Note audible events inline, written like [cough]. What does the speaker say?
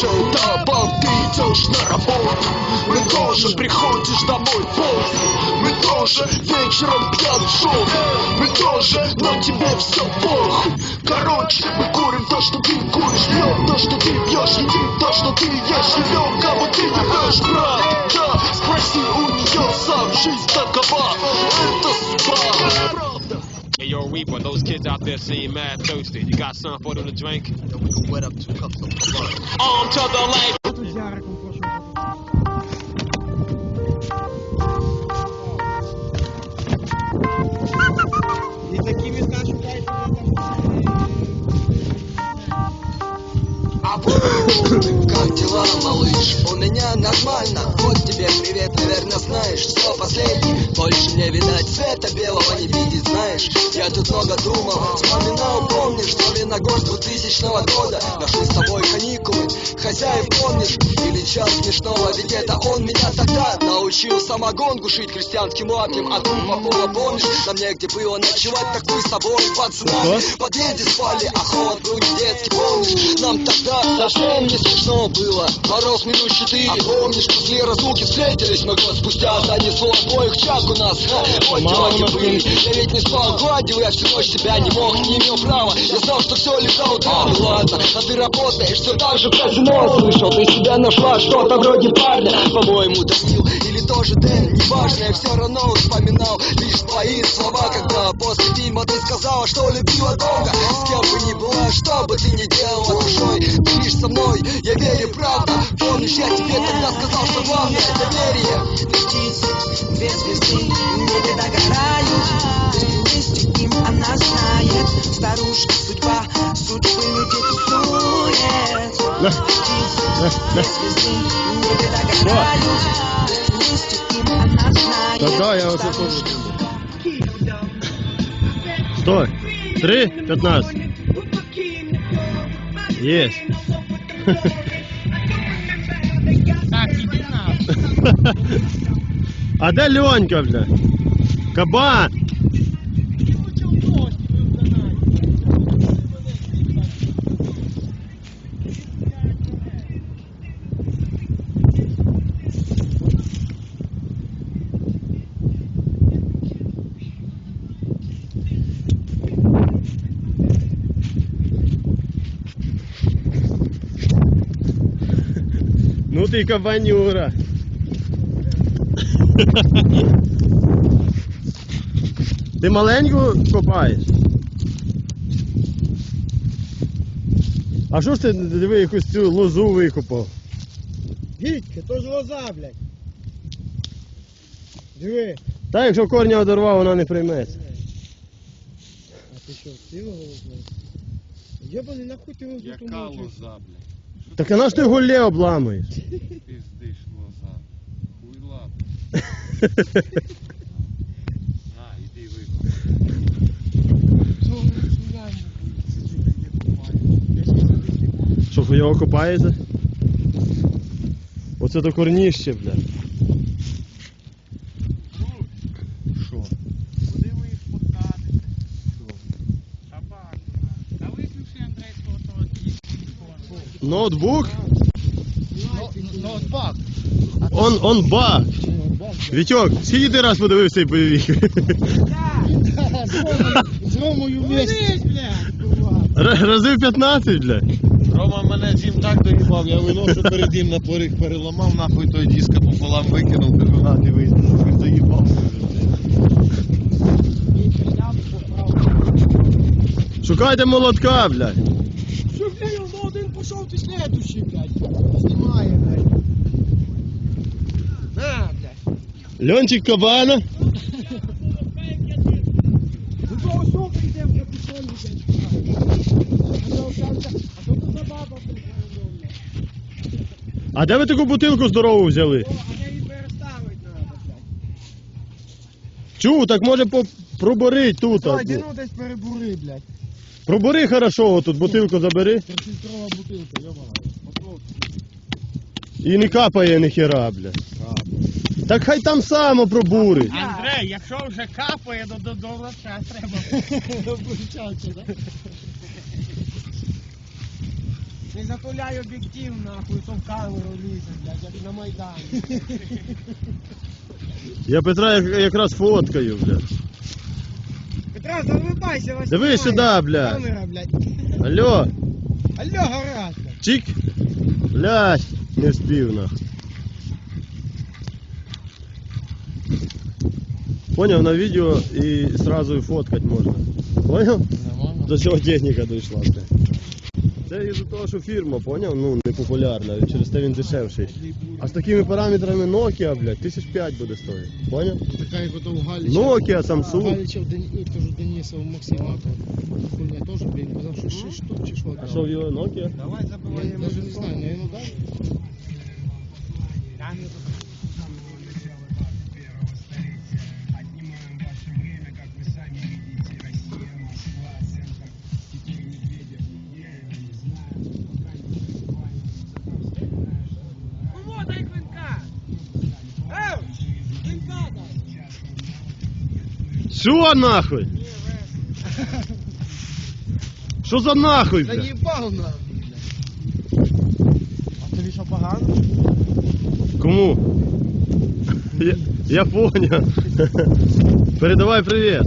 же добавь, ты идешь на работу. Мы тоже приходишь домой поздно. Мы тоже вечером пьян в жопу Мы тоже, но тебе все похуй. Короче, мы курим то, что ты куришь Пьем то, что ты пьешь Едим то, что ты ешь Живем, кого ты ебешь, брат. Да, спроси у нее сам Жизнь такова, это судьба Grim Those kids out there seem mad thirsty. You got something for them to drink? We can wet up two cups of blood. On to the lake. I з Яриком прошу. І такі міста шукайте. Как дела, малыш? У меня нормально Вот тебе привет, наверное, знаешь Все последний, больше не видать Света белого не видеть, знаешь Я тут много думал, вспоминал Помнишь, что ли на год 2000 года Нашли с тобой каникулы Хозяев помнишь? Или час смешного Ведь это он меня тогда научил Самогон гушить крестьянским лапнем А тут попова, помнишь? Нам негде было ночевать Так мы с тобой, пацанами В подъезде спали, а холод был не детский Помнишь, нам тогда совсем не смешно было. Мороз минут четыре А помнишь, после разлуки встретились мы год спустя. Занесло обоих чак у нас Ха, Вот дела были. Я ведь не спал, гладил, я всю ночь тебя не мог Не имел права, я знал, что все утра Ну ладно, а ты работаешь все так же в казино Слышал, ты себя нашла что-то вроде парня По-моему, Данил или тоже Дэн Неважно, я все равно вспоминал Лишь твои слова, когда после фильма ты сказала, что любила долго. С кем бы ни была, что бы ты ни делала душой Ты лишь со мной, я верю, правда. Помнишь, я тебе тогда сказал, что главное доверие. Птицы, две звезды небе догорают. Вместе им она знает. Старушка судьба, судьбы людей тусует Она знает Да-да, я уже Старушка Стой. Три, пятнадцать. Есть. [laughs] А де Льонька, бля? Кабан! Ти кабанюра. Ти маленьку копаєш? А що ж ти диви якусь цю лозу викопав? Гідьки, то ж лоза, блядь. Диви. Та якщо корня одорвав, вона не прийметься. А ти що, цілого лозу? Єбаний, нахуй ти лозу Яка лоза, блядь? Так а на ж ти гулле обламуєш? Пиздиш лоза. Хуйла. На, іди викопай. Що хуйово копаєте? Оце до корніще, бля. Ноутбук? Ноутбак. Он, он баг. Вітьок, скільки ти раз подивився цей бойовик? З Ромою вместе. блядь. Р- Разів 15, бля. Рома мене зім так доїбав, я виношу перед ним на поріг переламав, нахуй той диска пополам викинув, кажу, на, дивись, нахуй доїбав. Шукайте молотка, бля пошел ты следующий, блядь. Снимай, блядь. На, блядь. Ленчик Кабана. А то останься, за баба, блядь. А де ви таку бутилку здорову взяли? О, а неї переставить надо, блядь. Чу, так може по... проборить тут. а. Та, ну десь перебури, блядь. Пробори хорошо, тут бутилку забери. Трьохлітрова бутилка, йобана. І не капає ніхера, бля. Так хай там само пробурить. Андрей, якщо вже капає, то до, до треба. Обучався, так? Не затуляй об'єктив, нахуй, то в камеру лізе, блядь, як на Майдані. Я Петра як- якраз фоткаю, блядь. Петра, залибайся, вас Дивись знімає. сюди, блядь. Камера, блядь. Алло, Алло, гаразд. чик. Блядь, не вспів нахуй. Поняв на відео і сразу і фоткать можна. Поняв? Нормально. До чого техніка дійшла, блядь. Це із-за того, що фірма, поняв? Ну, не популярна, через те він дешевший. А з такими параметрами Nokia, блядь, тисяч п'ять буде стоїти. Поняв? Така як ото у Галіча. Nokia, Samsung. Галіча, в Ден... кажу, Дениса, у Максима, то хуйня теж, блін, казав, що 6 штук чи що. А що в його Nokia? Давай Я навіть не знаю, наверное, да? Та Що нахуй? Що за нахуй, блядь? Заїбав нам. А тобі що погано? Кому? Я, я понял. [laughs] Передавай привет.